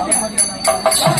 あっ。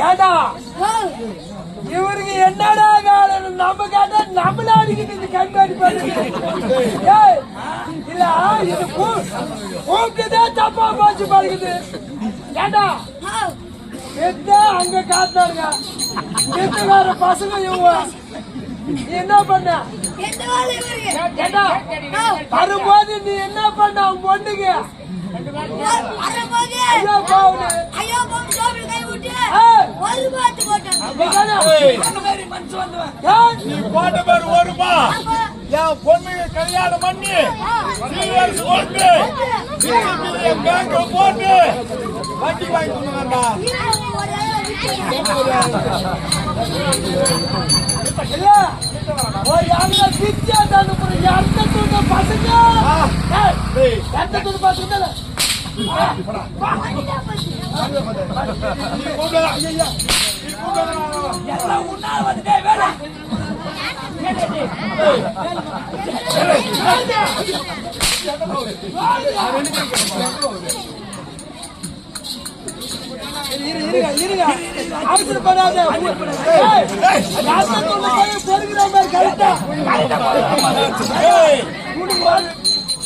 ஏண்டா? இவருக்கு என்னடா வேலை நம்ம கேட்டா நம்மள அடிக்கிட்டு கண்காணி பண்ணுது இல்ல இது கூப்பிட்டுதான் தப்பா போச்சு பழகுது ஏண்டா? எத்த அங்க காத்தாருங்க? பசங்க இவங்க. நீ என்ன பண்ண? வரும்போது நீ என்ன பண்ண அவன் பொண்ணுக்கு. நீ போட்ட பேர் என் கல்யாணம் பண்ணி சீரியஸ் போட்டு போட்டு. வட்டி வாங்கி கொடுங்கடா. இல்ல ஒரு அங்க பிச்சை துண்டு பசங்க எந்த துண்டு பசங்க எல்லாம் வந்துட்டே வேலை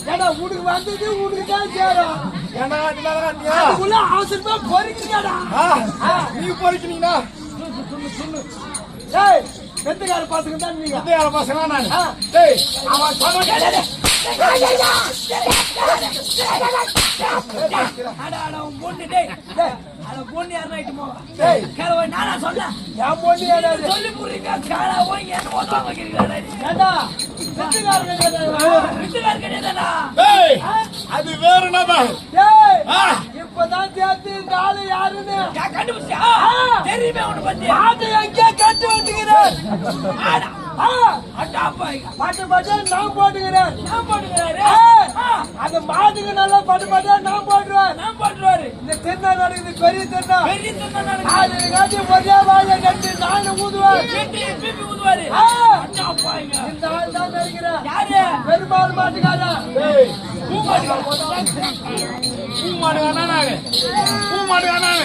ஏடா உனக்கு வந்தது உனக்கு தான் சேரும் ஏன்னா அதுக்குள்ள அவசரமா பொறுக்கிட்டாடா நீ பொறுக்கினீங்கன்னா ஏய் வெத்துக்கார பசங்க தான் நீங்க யார பசங்க நான். டேய் அவன் சொன்ன கேளு. டேய், டேய், என் பொண்ணு ஏடாது. ஏண்டா, வெத்துக்காரங்க கேட்டாடா. டேய் அது வேற நபர் டேய். இப்பதான் சேர்த்து இந்த ஆளு யாருன்னு. மாட்டை எங்கே கட்டு வந்துக்கிறேன் ஆ, பாட்டு பாட்டு நான் போட்டுக்கிறேன். ஏய், அந்த மாட்டுக்கு நல்லா பாட்டு பாட்டு நான் போட்டுருவேன் இந்த திருநா நடக்குது பெரிய திருநா அது காட்டி ஒரே வாயை கட்டி நானும் ஊதுவேன். ஆ, இந்த ஆள் தான் நினைக்கிறேன். பெருமாள் மாட்டுக்காரன் டேய் பூ மாடு வேணாங்க பூ மாடு வேணாங்க